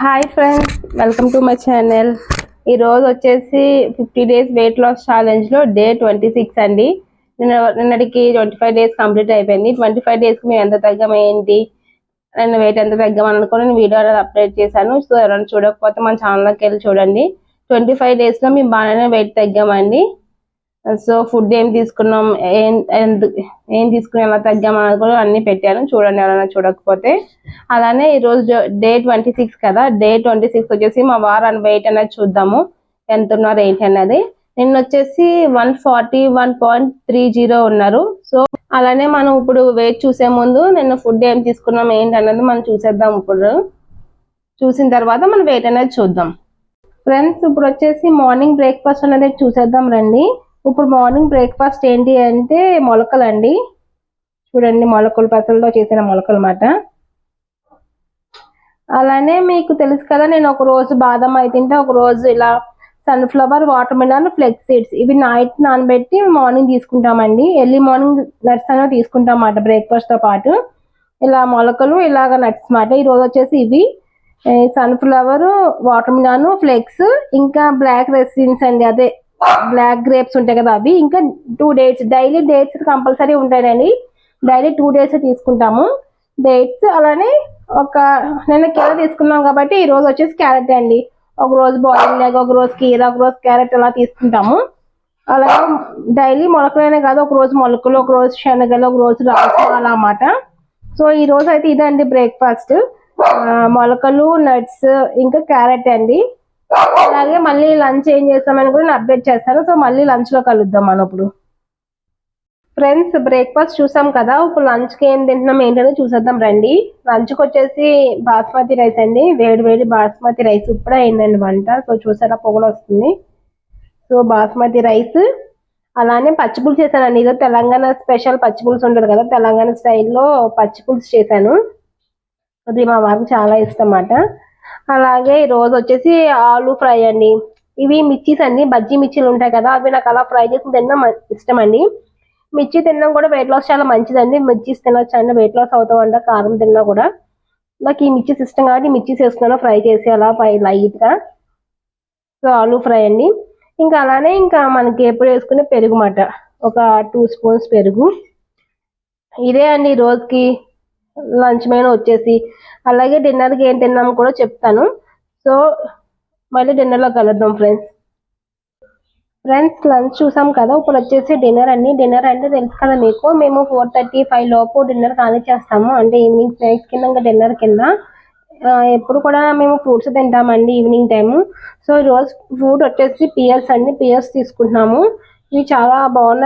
Hi friends welcome to my channel ఈ రోజు వచ్చేసి ఫిఫ్టీ డేస్ వెయిట్ లాస్ ఛాలెంజ్లో డే ట్వంటీ సిక్స్ అండి. నిన్న నిన్నటికి ట్వంటీ ఫైవ్ డేస్ కంప్లీట్ అయిపోయింది. ట్వంటీ ఫైవ్ డేస్కి మేము ఎంత తగ్గాం ఏంటి నేను వెయిట్ ఎంత తగ్గామని అనుకుని నేను వీడియో అప్లోడ్ చేశాను. సో ఎవరైనా చూడకపోతే మన ఛానల్లోకి వెళ్ళి చూడండి. ట్వంటీ ఫైవ్ డేస్లో మేము బాగానే వెయిట్ తగ్గామండి. సో ఫుడ్ ఏం తీసుకున్నాం? ఏం ఎందు- ఏం తీసుకుని ఎలా తగ్గామని కూడా అన్ని పెట్టాను. చూడండి ఎవరైనా చూడకపోతే. అలానే ఈ రోజు డే ట్వంటీ సిక్స్ కదా. డే ట్వంటీ సిక్స్ వచ్చేసి మా వారు వెయిట్ అనేది చూద్దాము. ఎంత ఉన్నారు ఏంటి అన్నది నిన్న వచ్చేసి one forty one point three zero ఉన్నారు. సో అలానే మనం ఇప్పుడు వెయిట్ చూసే ముందు నిన్న ఫుడ్ ఏం తీసుకున్నాం ఏంటి అన్నది మనం చూసేద్దాం ఇప్పుడు. చూసిన తర్వాత మనం వెయిట్ అనేది చూద్దాం. ఫ్రెండ్స్ ఇప్పుడు వచ్చేసి మార్నింగ్ బ్రేక్ఫాస్ట్ అనేది చూసేద్దాం రండి. ఇప్పుడు మార్నింగ్ బ్రేక్ఫాస్ట్ ఏంటి అంటే మొలకలు అండి చూడండి మొలకలు పెసలతో చేసిన మొలకలు అన్నమాట అలానే మీకు తెలుసు కదా నేను ఒక రోజు బాదం అయి తింటే ఒక రోజు ఇలా sunflower watermelon flax seeds ఇవి నైట్ నానబెట్టి మార్నింగ్ తీసుకుంటామండి. ఎర్లీ మార్నింగ్ నట్స్ అనేవి తీసుకుంటాం అన్నమాట బ్రేక్ఫాస్ట్తో పాటు. ఇలా మొలకలు ఇలాగ నట్స్ అన్నమాట ఈరోజు వచ్చేసి ఇవి సన్ఫ్లవర్ వాటర్ మిలన్ ఫ్లెక్స్ ఇంకా బ్లాక్ రెసిన్స్ అండి. అదే బ్లాక్ గ్రేప్స్ ఉంటాయి కదా అవి. ఇంకా two dates daily dates compulsory ఉంటాయండి డైలీ టూ డేట్స్ తీసుకుంటాము. డేట్స్ అలానే ఒక నిన్న కీర తీసుకున్నాం కాబట్టి ఈ రోజు వచ్చేసి క్యారెట్ అండి. ఒక రోజు బాయిల్ ఎగ్ ఒక రోజు కీర ఒక రోజు క్యారెట్ అలా తీసుకుంటాము. అలాగే డైలీ మొలకలైనా కాదు ఒక రోజు మొలకలు ఒక రోజు శనగలు ఒక రోజు రాసు అలా అన్నమాట. సో ఈ రోజు అయితే ఇదండి బ్రేక్ఫాస్ట్ మొలకలు నట్స్ ఇంకా క్యారెట్ అండి. అలాగే మళ్ళీ లంచ్ ఏం చేస్తామని కూడా నేను అప్డేట్ చేస్తాను. సో మళ్ళీ లంచ్లో కలుద్దాం మనం ఇప్పుడు. ఫ్రెండ్స్ బ్రేక్ఫాస్ట్ చూసాం కదా? ఇప్పుడు లంచ్కి ఏం తింటున్నాం ఏంటంటే చూసేద్దాం రండి. లంచ్కి వచ్చేసి బాస్మతి రైస్ అండి. వేడి వేడి బాస్మతి రైస్ ఇప్పుడే అయిందండి వంట. సో చూసారా పొగలు వస్తుంది. So basmati rice. అలానే పచ్చిపులుసు చేశానండి. ఇదో తెలంగాణ స్పెషల్ పచ్చిపులుసు ఉంటుంది కదా తెలంగాణ స్టైల్లో పచ్చిపులుసు చేశాను. అది మా వారికి చాలా ఇష్టం అన్నమాట. అలాగే ఈ రోజు వచ్చేసి ఆలు ఫ్రై అండి. ఇవి మిర్చీస్ అండి. బజ్జీ మిర్చీలు ఉంటాయి కదా అవి నాకు అలా ఫ్రై చేసి తినడం ఇష్టం అండి. మిర్చి తినడం కూడా వెయిట్ లాస్ చాలా మంచిదండి. మిర్చీస్ తినొచ్చు అండి? వెయిట్ లాస్ అవుతామంట కారం తిన్నా కూడా. నాకు ఈ మిర్చీస్ ఇష్టం కాబట్టి మిర్చీస్ వేసుకున్నాను ఫ్రై చేసి అలా ఫ్రై లైట్గా. సో ఆలు ఫ్రై అండి. ఇంకా అలానే ఇంకా మనకి ఎప్పుడు వేసుకునే పెరుగు మాట. ఒక టూ స్పూన్స్ పెరుగు. ఇదే అండి ఈ రోజుకి లంచ్ మెయిన్ వచ్చేసి. అలాగే డిన్నర్కి ఏం తిన్నాము కూడా చెప్తాను. సో మళ్ళీ డిన్నర్లో కలుద్దాం ఫ్రెండ్స్. ఫ్రెండ్స్ లంచ్ చూసాం కదా ఇప్పుడు వచ్చేసి డిన్నర్ అండి. డిన్నర్ అంటే తెలుసు కదా మీకు మేము ఫోర్ థర్టీ ఫైవ్ లోపు డిన్నర్ ఖాళీ చేస్తాము. అంటే ఈవినింగ్ స్నాక్స్ కింద ఇంకా డిన్నర్ కింద. ఎప్పుడు కూడా మేము ఫ్రూట్స్ తింటామండి ఈవినింగ్ టైము. సో ఈ రోజు ఫ్రూట్ వచ్చేసి పియర్స్ అండి. పియర్స్ తీసుకుంటున్నాము. ఇవి చాలా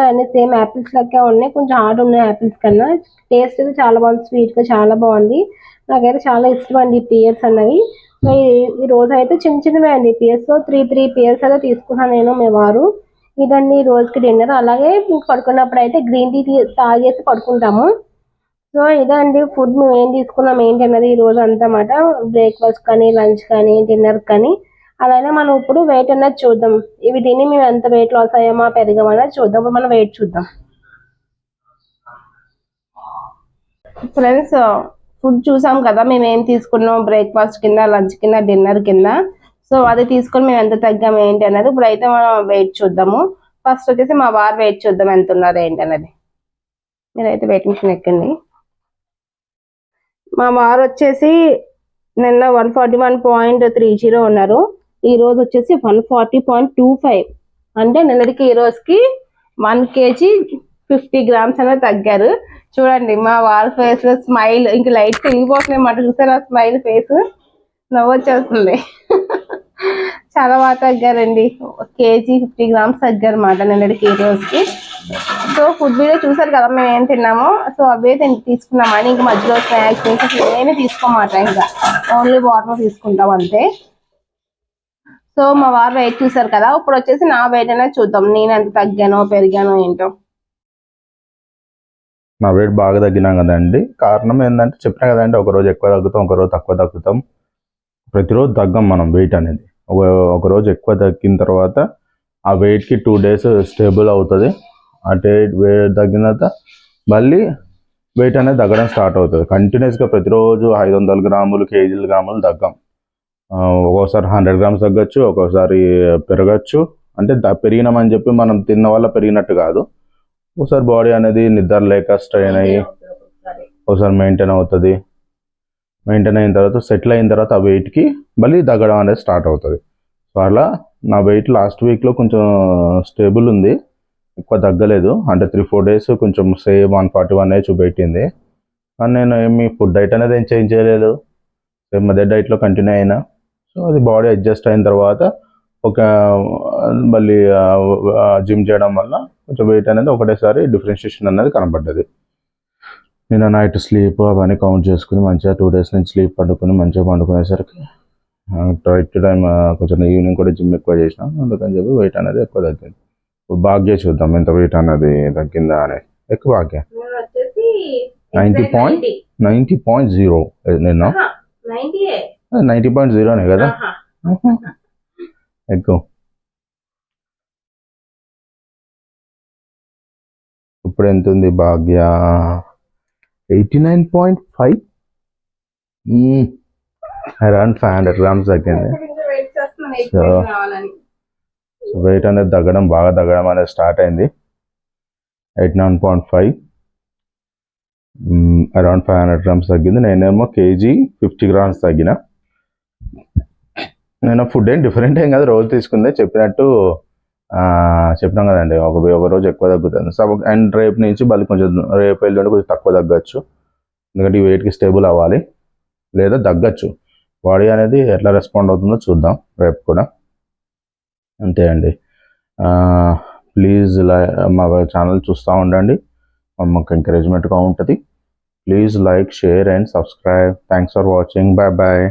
అన్ని సేమ్ యాపిల్స్ లెక్క ఉన్నాయి. కొంచెం హార్డ్ ఉన్నాయి యాపిల్స్ కన్నా. టేస్ట్ అయితే చాలా బాగుంది. స్వీట్గా చాలా బాగుంది. నాకైతే చాలా ఇష్టం అండి పియర్స్ అన్నవి. సో ఈ- రోజు అయితే చిన్న చిన్నవే అండి పియర్స్. త్రీ త్రీ పియర్స్ అయితే తీసుకున్నాను నేను మీ వారు. ఇదండి ఈ రోజుకి డిన్నర్. అలాగే పడుకున్నప్పుడు అయితే గ్రీన్ టీ తాగేసి పడుకుంటాము. సో ఇదండి ఫుడ్. మేము ఏం తీసుకున్నాం? ఏంటి అన్నది ఈ రోజు అంతమాట బ్రేక్ఫాస్ట్ కానీ లంచ్ కానీ డిన్నర్ కానీ. అలానే మనం ఇప్పుడు వెయిట్ అన్నది చూద్దాం. ఇవి తిని మేము ఎంత వెయిట్ లాస్ అయ్యామా పెరిగామా చూద్దాం. ఇప్పుడు మనం వెయిట్ చూద్దాం. ఫ్రెండ్స్ ఫుడ్ చూసాం కదా మేము ఏం తీసుకున్నాం? బ్రేక్ఫాస్ట్ కింద లంచ్ కింద డిన్నర్ కింద. సో అది తీసుకొని మేము ఎంత తగ్గాం ఏంటి అనేది ఇప్పుడు అయితే మనం వెయిట్ చూద్దాము. ఫస్ట్ వచ్చేసి మా వారు వెయిట్ చూద్దాం ఎంత ఉన్నారు ఏంటి అనేది. మీరైతే వెయిట్ మిషన్ ఎక్కండి. మా వారు వచ్చేసి నిన్న one forty one point three zero ఉన్నారు. ఈ రోజు వచ్చేసి one forty point two five. అంటే నిన్నటికి ఈ రోజుకి వన్ కేజీ ఫిఫ్టీ గ్రామ్స్ అనేది తగ్గారు. చూడండి మా వారి ఫేస్లో స్మైల్ ఇంకా లైట్ తిరిగిపోతున్నాయి మాట చూసారా స్మైల్ ఫేస్? నవ్వొచ్చేస్తుంది చాలా బాగా తగ్గారండి. కేజీ ఫిఫ్టీ గ్రామ్స్ తగ్గారు మాట నిన్నటికి ఈ రోజుకి. సో ఫుడ్ వీడియో చూసారు కదా మేము ఏం తిన్నామో? సో అవే తిన్- తీసుకున్నామని ఇంకా మధ్యలో స్నాక్స్ ఇంకా ఏమీ తీసుకోమాట ఇంకా. ఓన్లీ వాటర్ తీసుకుంటాం అంతే. సో మా వారు వెయిట్ చూసారు కదా ఇప్పుడు వచ్చేసి నా వెయిట్ అనేది చూద్దాం. నేను ఎంత తగ్గానో పెరిగానో ఏంటో. నా వెయిట్ బాగా తగ్గినాం కదండి. కారణం ఏంటంటే చెప్పినా కదండి ఒక రోజు ఎక్కువ తగ్గుతాం ఒక రోజు తక్కువ తగ్గుతాం. ప్రతిరోజు తగ్గం మనం వెయిట్ అనేది. ఒక ఒకరోజు ఎక్కువ తగ్గిన తర్వాత ఆ వెయిట్కి టూ డేస్ స్టేబుల్ అవుతుంది. అంటే వెయిట్ తగ్గిన తర్వాత మళ్ళీ వెయిట్ అనేది తగ్గడం స్టార్ట్ అవుతుంది. కంటిన్యూస్గా ప్రతిరోజు ఐదు వందల గ్రాములు కేజీల గ్రాములు తగ్గం. ఒక్కోసారి హండ్రెడ్ గ్రామ్స్ తగ్గచ్చు ఒక్కోసారి పెరగచ్చు. అంటే ద- పెరిగినామని చెప్పి మనం తిన్న వల్ల పెరిగినట్టు కాదు. ఒకసారి బాడీ అనేది నిద్ర లేక స్ట్రెయిన్ అయ్యి ఒకసారి మెయింటైన్ అవుతుంది. మెయింటైన్ అయిన తర్వాత సెటిల్ అయిన తర్వాత ఆ వెయిట్కి మళ్ళీ తగ్గడం అనేది స్టార్ట్ అవుతుంది. సో అలా నా వెయిట్ లాస్ట్ వీక్లో కొంచెం స్టేబుల్ ఉంది. ఎక్కువ తగ్గలేదు. అంటే త్రీ ఫోర్ డేస్ కొంచెం సేమ్ వన్ ఫార్టీ వన్ ఏ చూపెట్టింది. కానీ నేను ఏమి ఫుడ్ డైట్ అనేది ఏం చేంజ్ చేయలేదు. సేమ్ అదే డైట్లో కంటిన్యూ అయినా. సో అది బాడీ అడ్జస్ట్ అయిన తర్వాత ఒక మళ్ళీ జిమ్ చేయడం వల్ల కొంచెం వెయిట్ అనేది ఒకటేసారి డిఫరెన్షియేషన్ అనేది కనబడ్డది. నేను నైట్ స్లీప్ అవన్నీ కౌంట్ చేసుకుని మంచిగా టూ డేస్ నుంచి స్లీప్ పండుకొని మంచిగా పండుకునేసరికి రైట్ టైం కొంచెం ఈవినింగ్ కూడా జిమ్ ఎక్కువ చేసిన అందుకని చెప్పి వెయిట్ అనేది ఎక్కువ తగ్గింది. ఇప్పుడు భాగ్య చూద్దాం ఎంత వెయిట్ అనేది తగ్గిందా అనేది ఎక్కువ Bhagya 90 point? Ninety point zero నిన్న. నైంటీ పాయింట్ జీరోనే కదా? ఎక్కువ ఇప్పుడు ఎంత ఉంది Bhagya? Eighty nine point five? Around five hundred grams తగ్గింది. కావాలని వెయిట్ అనేది తగ్గడం బాగా తగ్గడం అనేది స్టార్ట్ అయింది. Eight nine point five. Around five hundred grams తగ్గింది. నేనేమో కేజీ ఫిఫ్టీ గ్రామ్స్ తగ్గిన. నేను ఫుడ్ ఏం డిఫరెంట్ ఏం కాదు రోజు తీసుకుందే చెప్పినట్టు చెప్పినాం కదండి. ఒక ఒక రోజు ఎక్కువ తగ్గుతుంది. సో అండ్ రేపు నుంచి మళ్ళీ కొంచెం రేపు ఎల్లుండి కొంచెం తక్కువ తగ్గచ్చు. ఎందుకంటే ఈ వెయిట్కి స్టేబుల్ అవ్వాలి. లేదా తగ్గచ్చు. బాడీ అనేది ఎట్లా రెస్పాండ్ అవుతుందో చూద్దాం. రేపు కూడా. అంతే అండి. ప్లీజ్ మా ఛానల్ చూస్తూ ఉండండి. మాకు ఎంకరేజ్మెంట్గా ఉంటుంది. Please like share and subscribe thanks for watching bye bye